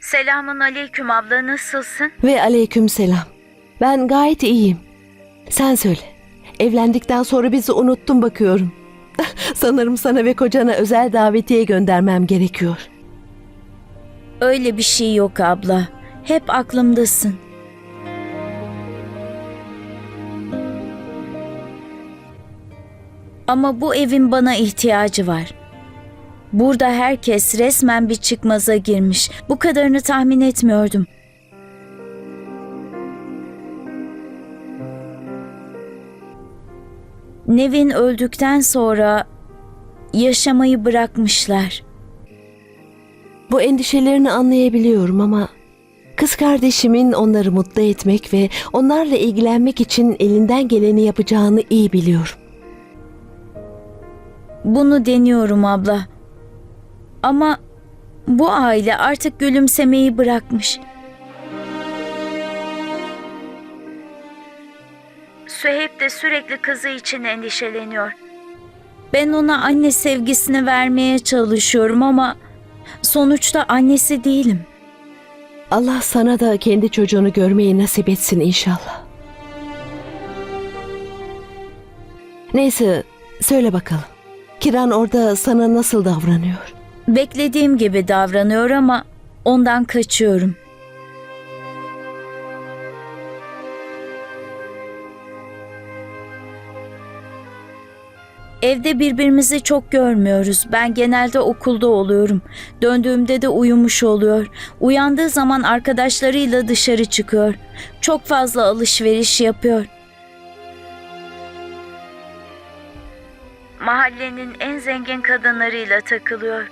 Selamun aleyküm abla nasılsın? Ve aleyküm selam. Ben gayet iyiyim. Sen söyle. Evlendikten sonra bizi unuttun bakıyorum. Sanırım sana ve kocana özel davetiye göndermem gerekiyor. Öyle bir şey yok abla. Hep aklımdasın. Ama bu evin bana ihtiyacı var. Burada herkes resmen bir çıkmaza girmiş. Bu kadarını tahmin etmiyordum. Nevin öldükten sonra yaşamayı bırakmışlar. Bu endişelerini anlayabiliyorum ama kız kardeşimin onları mutlu etmek ve onlarla ilgilenmek için elinden geleni yapacağını iyi biliyorum. Bunu deniyorum abla. Ama bu aile artık gülümsemeyi bırakmış. Süheyb de sürekli kızı için endişeleniyor. Ben ona anne sevgisini vermeye çalışıyorum ama sonuçta annesi değilim. Allah sana da kendi çocuğunu görmeyi nasip etsin inşallah. Neyse söyle bakalım. Kiran orada sana nasıl davranıyor? Beklediğim gibi davranıyor ama ondan kaçıyorum. Evde birbirimizi çok görmüyoruz. Ben genelde okulda oluyorum. Döndüğümde de uyumuş oluyor. Uyandığı zaman arkadaşlarıyla dışarı çıkıyor. Çok fazla alışveriş yapıyor. Mahallenin en zengin kadınlarıyla takılıyor.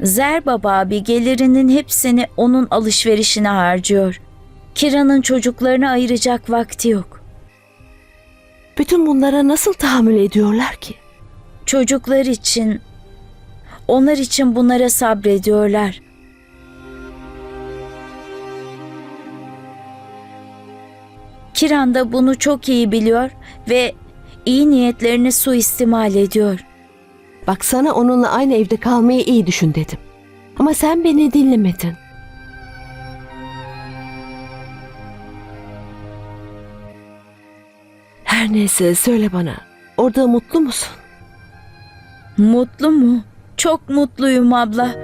Zerbaba abi gelirinin hepsini onun alışverişine harcıyor. Kira'nın çocuklarına ayıracak vakti yok. Bütün bunlara nasıl tahammül ediyorlar ki? Çocuklar için, onlar için bunlara sabrediyorlar. Kiran da bunu çok iyi biliyor ve iyi niyetlerini suistimal ediyor. Bak sana onunla aynı evde kalmayı iyi düşün dedim. Ama sen beni dinlemedin. Her neyse söyle bana. Orada mutlu musun? Mutlu mu? Çok mutluyum abla.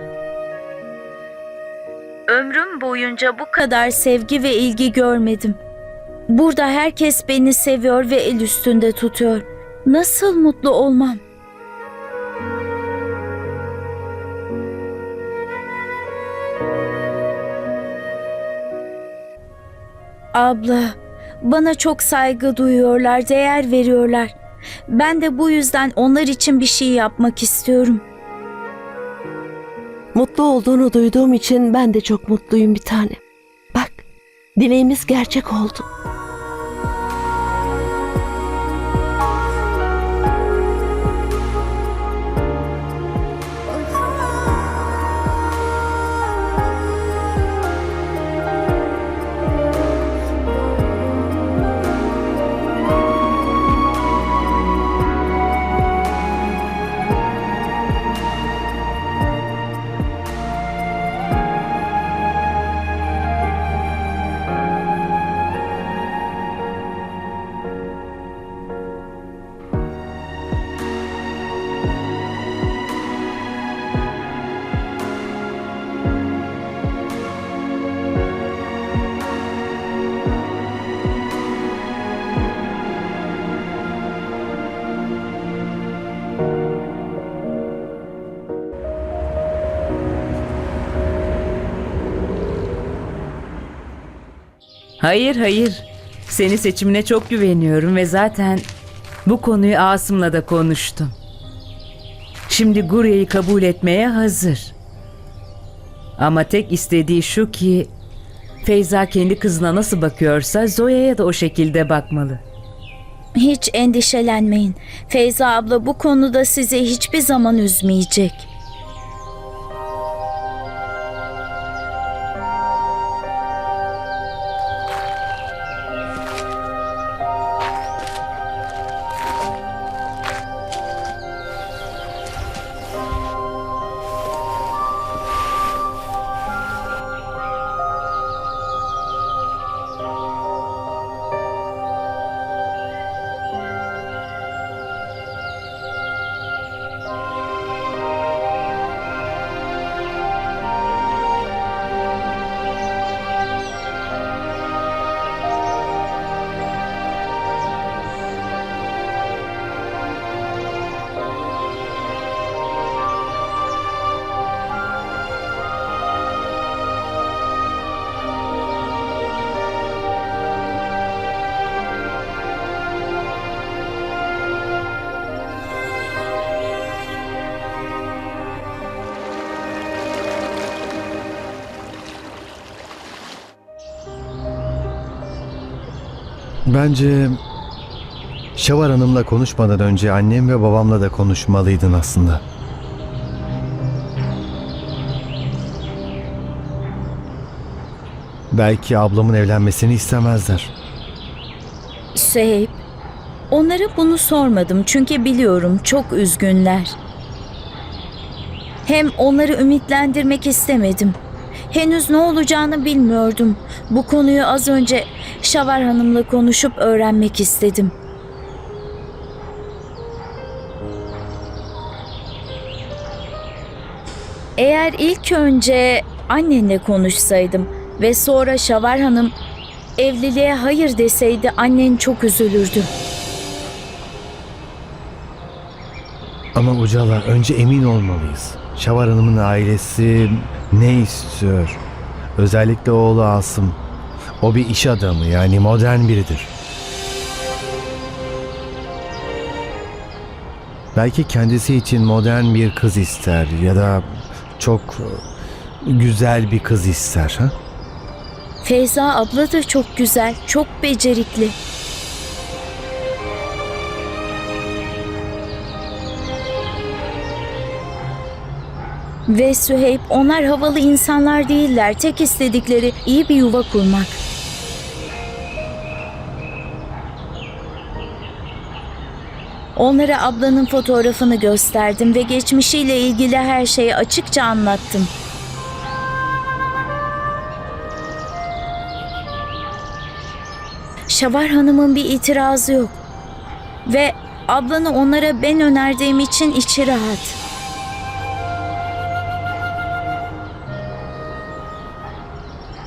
Ömrüm boyunca bu kadar sevgi ve ilgi görmedim. Burada herkes beni seviyor ve el üstünde tutuyor. Nasıl mutlu olmam? Abla, bana çok saygı duyuyorlar, değer veriyorlar. Ben de bu yüzden onlar için bir şey yapmak istiyorum. Mutlu olduğunu duyduğum için ben de çok mutluyum bir tane. Bak, dileğimiz gerçek oldu. Hayır hayır. Seni seçimine çok güveniyorum ve zaten bu konuyu Asım'la da konuştum. Şimdi Gurya'yı kabul etmeye hazır. Ama tek istediği şu ki Feyza kendi kızına nasıl bakıyorsa Zoya'ya da o şekilde bakmalı. Hiç endişelenmeyin. Feyza abla bu konuda sizi hiçbir zaman üzmeyecek. Bence Şavar Hanım'la konuşmadan önce annem ve babamla da konuşmalıydın aslında. Belki ablamın evlenmesini istemezler. Süheyb, onlara bunu sormadım çünkü biliyorum çok üzgünler. Hem onları ümitlendirmek istemedim. Henüz ne olacağını bilmiyordum. Bu konuyu az önce Şavar Hanım'la konuşup öğrenmek istedim. Eğer ilk önce annenle konuşsaydım ve sonra Şavar Hanım evliliğe hayır deseydi annen çok üzülürdü. Ama Ucala önce emin olmalıyız. Şavar Hanım'ın ailesi ne istiyor? Özellikle oğlu Asım. O bir iş adamı yani modern biridir. Belki kendisi için modern bir kız ister ya da çok güzel bir kız ister. Ha? Feyza abla da çok güzel, çok becerikli. Ve Süheyb onlar havalı insanlar değiller. Tek istedikleri iyi bir yuva kurmak. Onlara ablanın fotoğrafını gösterdim ve geçmişiyle ilgili her şeyi açıkça anlattım. Şavar Hanım'ın bir itirazı yok. Ve ablanı onlara ben önerdiğim için içi rahat.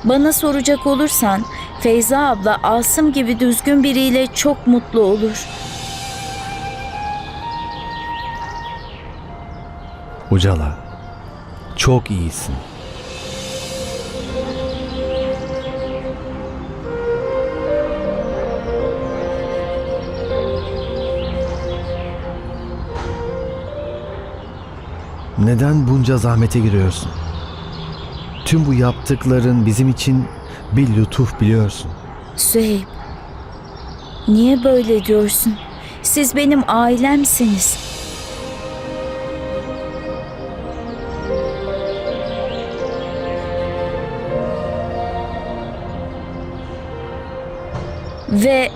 Bana soracak olursan Feyza abla Asım gibi düzgün biriyle çok mutlu olur. Ucala, çok iyisin. Neden bunca zahmete giriyorsun? Tüm bu yaptıkların bizim için bir lütuf biliyorsun. Süheyb, niye böyle diyorsun? Siz benim ailemsiniz. Ve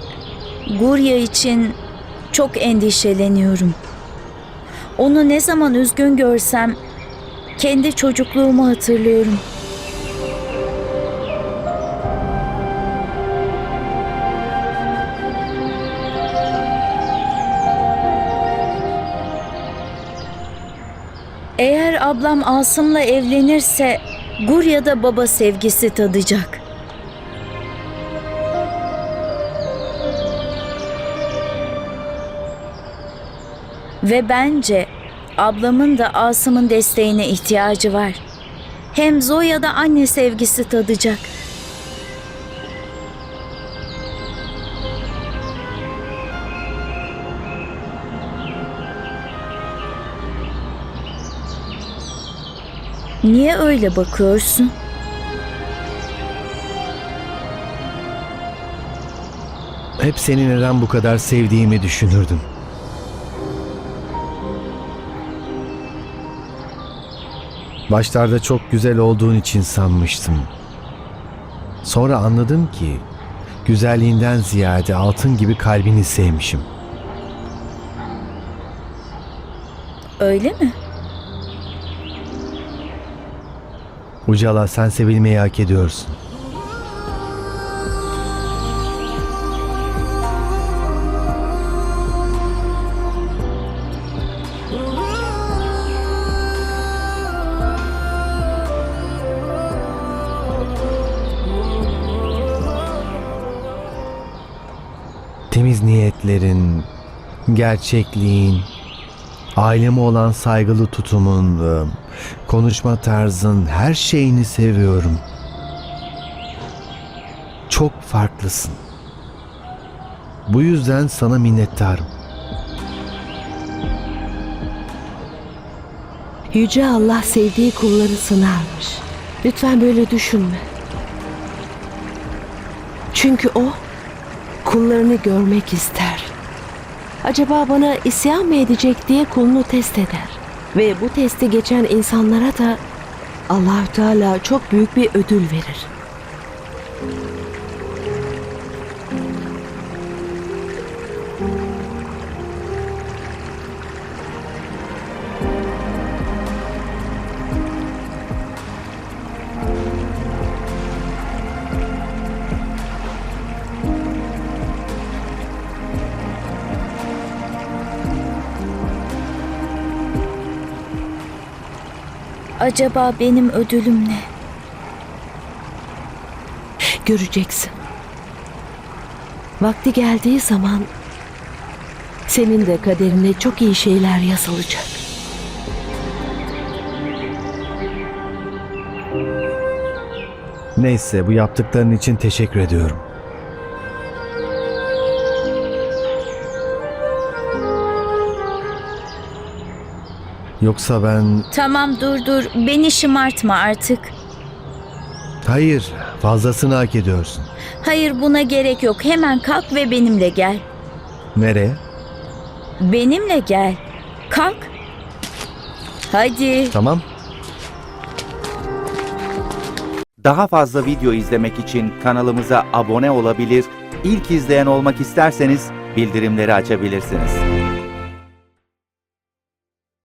Gurya için çok endişeleniyorum. Onu ne zaman üzgün görsem kendi çocukluğumu hatırlıyorum. Ablam Asım'la evlenirse Gurya da baba sevgisi tadacak. Ve bence ablamın da Asım'ın desteğine ihtiyacı var. Hem Zoya da anne sevgisi tadacak. Niye öyle bakıyorsun? Hep seni neden bu kadar sevdiğimi düşünürdüm. Başlarda çok güzel olduğun için sanmıştım. Sonra anladım ki güzelliğinden ziyade altın gibi kalbini sevmişim. Öyle mi? Ucala sen sevilmeyi hak ediyorsun. Temiz niyetlerin, gerçekliğin, aileme olan saygılı tutumun, konuşma tarzın, her şeyini seviyorum. Çok farklısın. Bu yüzden sana minnettarım. Yüce Allah sevdiği kulları sınarmış. Lütfen böyle düşünme. Çünkü o kullarını görmek ister. Acaba bana isyan mı edecek diye kulunu test eder. Ve bu testi geçen insanlara da Allahü Teala çok büyük bir ödül verir. Acaba benim ödülüm ne? Göreceksin. Vakti geldiği zaman senin de kaderine çok iyi şeyler yazılacak. Neyse bu yaptıkların için teşekkür ediyorum. Yoksa ben... Tamam dur dur. Beni şımartma artık. Hayır, fazlasını hak ediyorsun. Hayır buna gerek yok. Hemen kalk ve benimle gel. Nereye? Benimle gel. Kalk. Hadi. Tamam. Daha fazla video izlemek için kanalımıza abone olabilir, ilk izleyen olmak isterseniz bildirimleri açabilirsiniz.